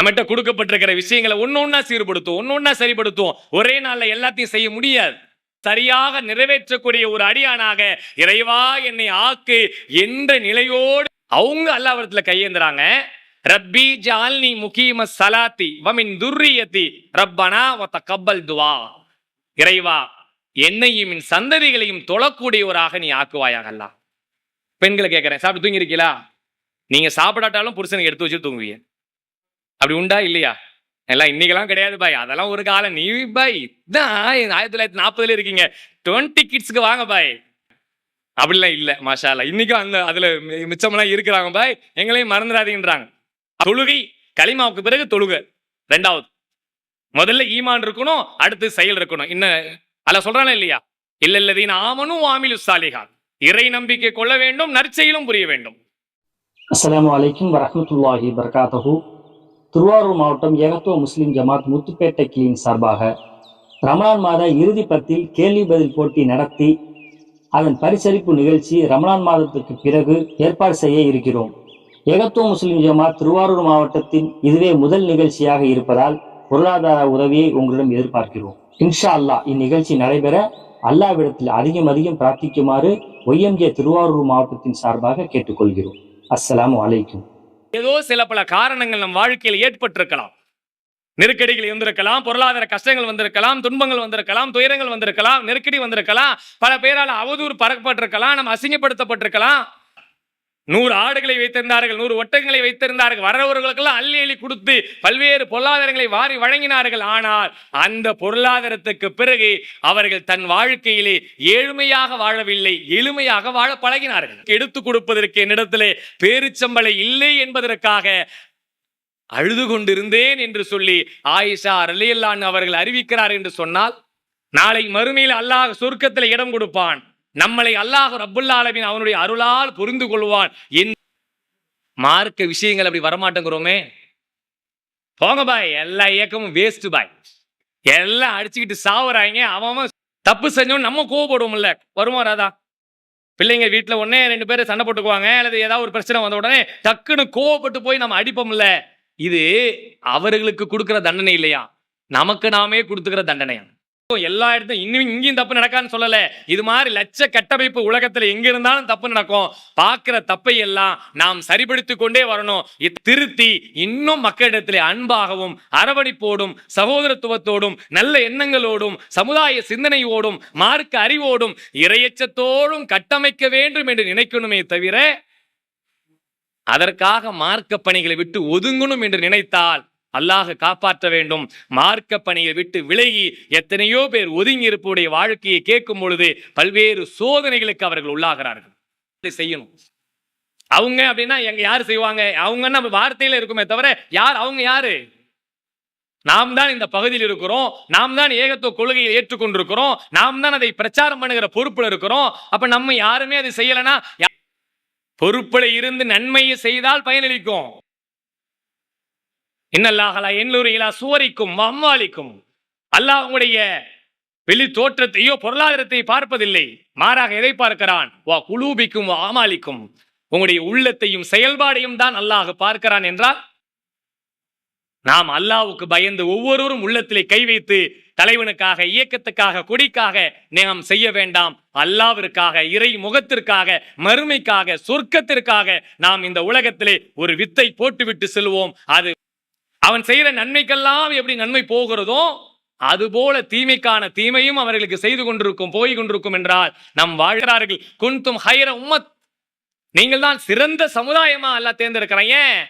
நம்மகிட்ட கொடுக்கப்பட்டிருக்கிற விஷயங்களை ஒன்று ஒன்றா சீர்படுத்தும் ஒன்றா சரிப்படுத்துவோம். ஒரே நாளில் எல்லாத்தையும் செய்ய முடியாது. சரியாக நிறைவேற்றக்கூடிய ஒரு அடியானாக இறைவா என்னை ஆக்கு என்ற நிலையோடு அவங்க அல்லாவிடத்துல கையேந்துறாங்க. ரப்பி ஜால்னி முகீம சலாத்தி வமின் துர்ரியத்தி ரப்பனா வ கப்பல் துவா. இறைவா என்னையும் என் சந்ததிகளையும் தொழக்கூடியவராக நீ ஆக்குவாயாக பெண்களை கேட்குறேன் சாப்பிட்டு தூங்கியிருக்கீங்களா நீங்கள் சாப்பிடாட்டாலும் புருஷனுக்கு எடுத்து வச்சு தூங்குவீங்க. அப்படி உண்டா இல்லையா? எல்லாம் இன்னைக்கெல்லாம் கிடையாது பாய். அதெல்லாம் ஒரு காலம். நீ பாய் இதான் ஆயிரத்தி தொள்ளாயிரத்தி நாற்பதுல இருக்கீங்க. டுவெண்ட்டி கிட்ஸ்க்கு வாங்க பாய். அப்படிலாம் இல்லை மாஷா இன்னைக்கும் அந்த அதுல மி- மிச்சமெல்லாம் இருக்கிறாங்க பாய். எங்களையும் மறந்துடாதீங்கன்றாங்க. தொழுகை கலிமாவுக்கு பிறகு தொழுகை. ரெண்டாவது முதல்ல ஈமான் இருக்கணும் அடுத்து செயல் இருக்கணும். இன்னும் அதில் சொல்றானே இல்லையா? இல்லல்லதீன் ஆமனும் ஆமிலு சாலிஹா இறை நம்பிக்கை கொள்ள வேண்டும் நற்செயலும் புரிய வேண்டும். அஸ்லாம் வலைக்கம் வரமத்துல்லாஹி வபரகாத்துஹு. திருவாரூர் மாவட்டம் ஏகத்துவ முஸ்லிம் ஜமாத் முத்துப்பேட்டை கிளியின் சார்பாக ரமலான் மாத இறுதி பத்தில் கேள்வி பதில் போட்டி நடத்தி அதன் பரிசளிப்பு நிகழ்ச்சி ரமலான் மாதத்துக்கு பிறகு ஏற்பாடு செய்ய இருக்கிறோம். ஏகத்துவ முஸ்லிம் ஜமாத் திருவாரூர் மாவட்டத்தின் இதுவே முதல் நிகழ்ச்சியாக இருப்பதால் பொருளாதார உதவியை உங்களிடம் எதிர்பார்க்கிறோம். இன்ஷா அல்லா இந்நிகழ்ச்சி நடைபெற அல்லாவிடத்தில் அதிகம் அதிகம் பிரார்த்திக்குமாறு ஒய்எம்ஜே திருவாரூர் மாவட்டத்தின் சார்பாக கேட்டுக்கொள்கிறோம். அஸ்லாம் வலைக்கும் ஏதோ சில பல காரணங்கள் நம் வாழ்க்கையில் ஏற்பட்டிருக்கலாம். நெருக்கடிகள் இருந்திருக்கலாம் பொருளாதார கஷ்டங்கள் வந்திருக்கலாம் துன்பங்கள் வந்திருக்கலாம் துயரங்கள் வந்திருக்கலாம் நெருக்கடி வந்திருக்கலாம் பல பேரால் அவதூறு பறக்கப்பட்டிருக்கலாம் நம்ம அசிங்கப்படுத்தப்பட்டிருக்கலாம். நூறு ஆடுகளை வைத்திருந்தார்கள் நூறு ஒட்டகங்களை வைத்திருந்தார்கள் வரவர்களுக்கெல்லாம் அள்ளி அள்ளி கொடுத்து பல்வேறு பொருளாதாரங்களை வாரி வழங்கினார்கள். ஆனால் அந்த பொருளாதாரத்துக்கு பிறகு அவர்கள் தன் வாழ்க்கையிலே ஏழ்மையாக வாழவில்லை எளிமையாக வாழ பழகினார்கள். எடுத்து கொடுப்பதற்கு என்னிடத்திலே பேரிச்சம்பளை இல்லை என்பதற்காக அழுது கொண்டிருந்தேன் என்று சொல்லி ஆயிஷா ரலியல்லான் அவர்கள் அறிவிக்கிறார் என்று சொன்னால் நாளை மறுமையில் அல்லாஹ் சொர்க்கத்தில் இடம் கொடுப்பான். நம்மளை அல்லாஹ் ரப்புல் அவனுடைய அருளால் புரிந்து கொள்வான். என் மார்க்க விஷயங்கள் அப்படி வரமாட்டேங்கிறோமே. போங்க பாய் எல்லா இயக்கமும் வேஸ்ட் பாய். எல்லாம் அடிச்சுக்கிட்டு சாவுறாங்க அவன் அவன் தப்பு செஞ்சோம் நம்ம கோவப்படுவோம்ல. வருமா ராதா? பிள்ளைங்க வீட்டில் உடனே ரெண்டு பேரும் சண்டை போட்டுக்குவாங்க அல்லது ஏதாவது ஒரு பிரச்சனை வந்த உடனே டக்குன்னு கோவப்பட்டு போய் நம்ம அடிப்போம்ல. இது அவர்களுக்கு கொடுக்குற தண்டனை இல்லையா? நமக்கு நாமே கொடுத்துக்கிற தண்டனையா? எல்லா இடத்தையும் இன்னும் இங்கேயும் தப்பு நடக்கான்னு சொல்லல. இது மாதிரி லட்ச கட்டமைப்பு உலகத்துல எங்க இருந்தாலும் தப்பு நடக்கும். பார்க்கிற தப்பை எல்லாம் நாம் சரிபடுத்திக் கொண்டே வரணும். திருத்தி இன்னும் மக்களிடத்திலே அன்பாகவும் அரவணைப்போடும் சகோதரத்துவத்தோடும் நல்ல எண்ணங்களோடும் சமுதாய சிந்தனையோடும் மார்க்க அறிவோடும் இரையச்சத்தோடும் கட்டமைக்க வேண்டும் என்று நினைக்கணுமே தவிர அதற்காக மார்க்க பணிகளை விட்டு ஒதுங்கணும் என்று நினைத்தால் அல்லாஹ் காப்பாற்ற வேண்டும். மார்க்க பணியை விட்டு விலகி எத்தனையோ பேர் ஒதுங்கி இருப்புடைய வாழ்க்கையை கேட்கும் பொழுது பல்வேறு சோதனைகளுக்கு அவர்கள் உள்ளாகிறார்கள். செய்யணும். அவங்க அப்படின்னா எங்க யாரு செய்வாங்க? அவங்க நம்ம வார்த்தையில இருக்குமே தவிர யார் அவங்க யாரு? நாம் தான் இந்த பகுதியில் இருக்கிறோம். நாம் தான் ஏகத்துவ கொள்கையை ஏற்றுக்கொண்டிருக்கிறோம். நாம் தான் அதை பிரச்சாரம் பண்ணுகிற பொறுப்புல இருக்கிறோம். அப்ப நம்ம யாருமே அதை செய்யலைன்னா யா- பொறுப்புல இருந்து நன்மையை செய்தால் பயனளிக்கும். இன்னல்லாகலா எண்ணூறுகளா சுவரிக்கும் அம்மாளிக்கும் அல்லாஹ் உங்களுடைய வெளி தோற்றத்தையோ பொருளாதாரத்தை பார்ப்பதில்லை. மாறாக எதை பார்க்கிறான்? வா குலூபிக்கும் வா ஆமாலிக்கும் உங்களுடைய உள்ளத்தையும் செயல்பாடையும் தான் அல்லாஹ் பார்க்கிறான் என்றால் நாம் அல்லாவுக்கு பயந்து ஒவ்வொருவரும் உள்ளத்திலே கை வைத்து தலைவனுக்காக இயக்கத்துக்காக கொடிக்காக நாம் செய்ய வேண்டாம். அல்லாவிற்காக இறை முகத்திற்காக மறுமைக்காக சொர்க்கத்திற்காக நாம் இந்த உலகத்திலே ஒரு வித்தை போட்டுவிட்டு செல்வோம். அது அவன் செய்கிற நன்மைக்கெல்லாம் எப்படி நன்மை போகிறதோ அதுபோல தீமைக்கான தீமையும் அவர்களுக்கு செய்து கொண்டிருக்கும் போய் கொண்டிருக்கும் என்றால் நம் வாழ்கிறார்கள் குன்தும் ஹைர உம்மத். நீங்கள் தான் சிறந்த சமுதாயமா எல்லாம் தேர்ந்தெடுக்கிறேன். ஏன்?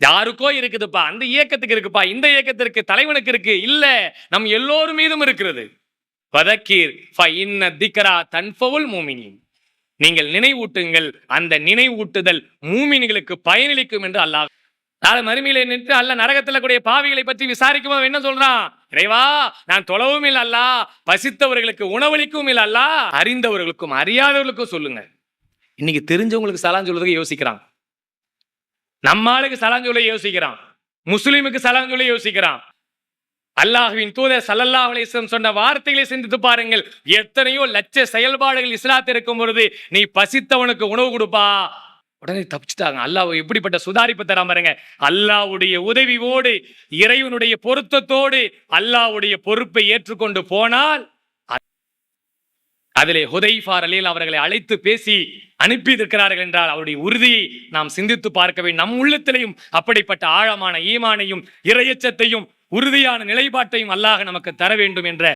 யாருக்கோ இருக்குதுப்பா. அந்த இயக்கத்துக்கு இருக்குப்பா. இந்த இயக்கத்திற்கு தலைவனுக்கு இருக்கு. இல்ல நம் எல்லோரும் மீதும் இருக்கிறது. பதக்கீர் இன்ன திக்கரா தன்ஃபவுல் மூமினின். நீங்கள் நினைவூட்டுங்கள் அந்த நினைவூட்டுதல் மூமின்களுக்கு பயனளிக்கும் என்று அல்லாஹ் நாளை மறுமையில நின்று அல்ல நரகத்துல கூடிய பாவிகளை பற்றி விசாரிக்கும் போது என்ன சொல்றான்? இறைவா நான் தொலைவும் இல்ல அல்லா பசித்தவர்களுக்கு உணவளிக்கவும் இல்ல அல்லா. அறிந்தவர்களுக்கும் அறியாதவர்களுக்கும் சொல்லுங்க. இன்னைக்கு தெரிஞ்சவங்களுக்கு சலான் சொல்றதுக்கு யோசிக்கிறான். நம்ம ஆளுக்கு சலான் சொல்ல யோசிக்கிறான். முஸ்லீமுக்கு சலான் சொல்ல யோசிக்கிறான். அல்லாஹ்வின் தூதர் சல்லல்லா அலைஹி சொன்ன வார்த்தைகளை சிந்தித்து பாருங்கள். எத்தனையோ லட்ச செயல்பாடுகள் இஸ்லாத்தில் இருக்கும் பொழுது நீ பசித்தவனுக்கு உணவு கொடுப்பா. உடனே தப்பிச்சிட்டாங்க. அல்லாஹ் எப்படிப்பட்ட சுதாரிப்பு தராம பாருங்க. அல்லாவுடைய உதவியோடு இறைவனுடைய பொருத்தத்தோடு அல்லாஹ்வுடைய பொறுப்பை ஏற்றுக்கொண்டு போனால் அதிலே ஹுதைஃபார் அலில் அவர்களை அழைத்து பேசி அனுப்பி இருக்கிறார்கள் என்றால் அவருடைய உறுதியை நாம் சிந்தித்து பார்க்கவே நம் உள்ளத்திலையும் அப்படிப்பட்ட ஆழமான ஈமானையும் இரையச்சத்தையும் உறுதியான நிலைப்பாட்டையும் அல்லாஹ் நமக்கு தர வேண்டும் என்ற